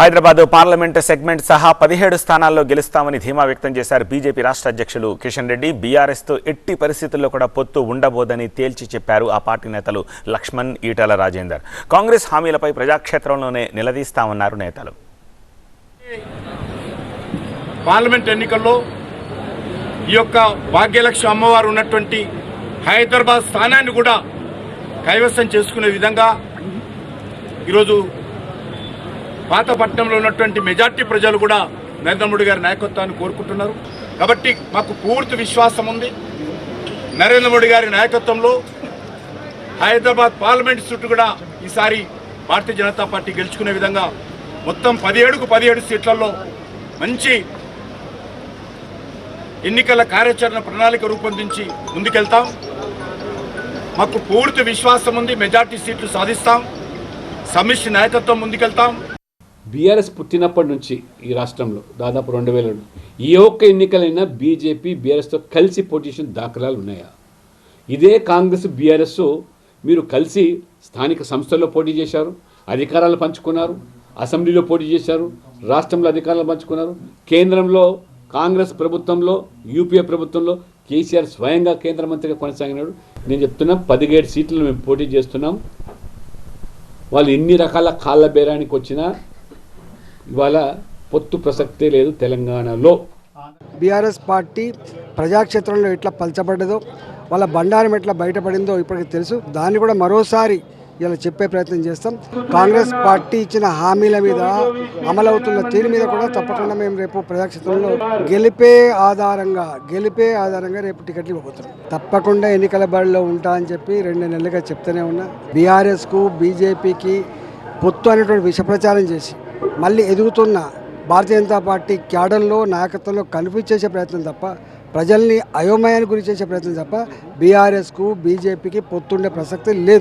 Hyderabad parliament segment సహా పదిహేడు స్థానాల్లో గెలుస్తామని ధీమా వ్యక్తం చేశారు. బీజేపీ రాష్ట్ర అధ్యక్షులు కిషన్ రెడ్డి బీఆర్ఎస్తో ఎట్టి పరిస్థితుల్లో కూడా పొత్తు ఉండబోదని తేల్చి చెప్పారు ఆ పార్టీ నేతలు లక్ష్మణ్ ఈటల రాజేందర్. కాంగ్రెస్ హామీలపై ప్రజాక్షేత్రంలోనే నిలదీస్తామన్నారు నేతలు. పార్లమెంట్ ఎన్నికల్లో ఈ యొక్క భాగ్యలక్ష్మి అమ్మవారు ఉన్నటువంటి హైదరాబాద్ స్థానాన్ని కూడా కైవసం చేసుకునే విధంగా ఈరోజు పాతపట్నంలో ఉన్నటువంటి మెజార్టీ ప్రజలు కూడా నరేంద్ర మోడీ గారి నాయకత్వాన్ని కోరుకుంటున్నారు. కాబట్టి మాకు పూర్తి విశ్వాసం ఉంది. నరేంద్ర మోడీ గారి నాయకత్వంలో హైదరాబాద్ పార్లమెంట్ సీటు కూడా ఈసారి భారతీయ జనతా పార్టీ గెలుచుకునే విధంగా మొత్తం పదిహేడుకు పదిహేడు సీట్లలో మంచి ఎన్నికల కార్యాచరణ ప్రణాళిక రూపొందించి ముందుకెళ్తాం. మాకు పూర్తి విశ్వాసం ఉంది. మెజార్టీ సీట్లు సాధిస్తాం. సమిష్టి నాయకత్వం ముందుకెళ్తాం. బీఆర్ఎస్ పుట్టినప్పటి నుంచి ఈ రాష్ట్రంలో దాదాపు రెండు వేల ఏ ఒక్క ఎన్నికలైనా బీజేపీ బీఆర్ఎస్తో కలిసి పొజిషన్ దాఖలాలు ఉన్నాయా? ఇదే కాంగ్రెస్ బీఆర్ఎస్ మీరు కలిసి స్థానిక సంస్థల్లో పోటీ చేశారు అధికారాలు పంచుకున్నారు అసెంబ్లీలో పోటీ చేశారు రాష్ట్రంలో అధికారాలు పంచుకున్నారు. కేంద్రంలో కాంగ్రెస్ ప్రభుత్వంలో యూపీఏ ప్రభుత్వంలో కేసీఆర్ స్వయంగా కేంద్ర మంత్రిగా కొనసాగినాడు. నేను చెప్తున్నా పదిహేడు సీట్లు మేము పోటీ చేస్తున్నాం. వాళ్ళు ఎన్ని రకాల కాళ్ళ బేరానికి వచ్చినా ఇవాళ పొత్తు ప్రసక్తే లేదు తెలంగాణలో. బీఆర్ఎస్ పార్టీ ప్రజాక్షేత్రంలో ఎట్లా పలచబడ్డదో వాళ్ళ బండారం ఎట్లా బయటపడిందో ఇప్పటికి తెలుసు. దాన్ని కూడా మరోసారి ఇలా చెప్పే ప్రయత్నం చేస్తాం. కాంగ్రెస్ పార్టీ ఇచ్చిన హామీల మీద అమలవుతున్న తీరు మీద కూడా తప్పకుండా మేము రేపు ప్రజాక్షేత్రంలో గెలిపే ఆధారంగా గెలిపే ఆధారంగా రేపు టికెట్లు ఇవ్వబోతున్నాం. తప్పకుండా ఎన్నికల బడిలో ఉంటా అని చెప్పి రెండు నెలలుగా చెప్తూనే ఉన్నా. బీఆర్ఎస్కు బీజేపీకి పొత్తు అనేటువంటి విష ప్రచారం చేసి మళ్ళీ ఎదుగుతున్న భారతీయ జనతా పార్టీ క్యాడర్లో నాయకత్వంలో కన్ఫ్యూజ్ చేసే ప్రయత్నం తప్ప ప్రజల్ని అయోమయానికి గురి చేసే ప్రయత్నం తప్ప బీఆర్ఎస్కు బీజేపీకి పొత్తుండే ప్రసక్తి లేదు.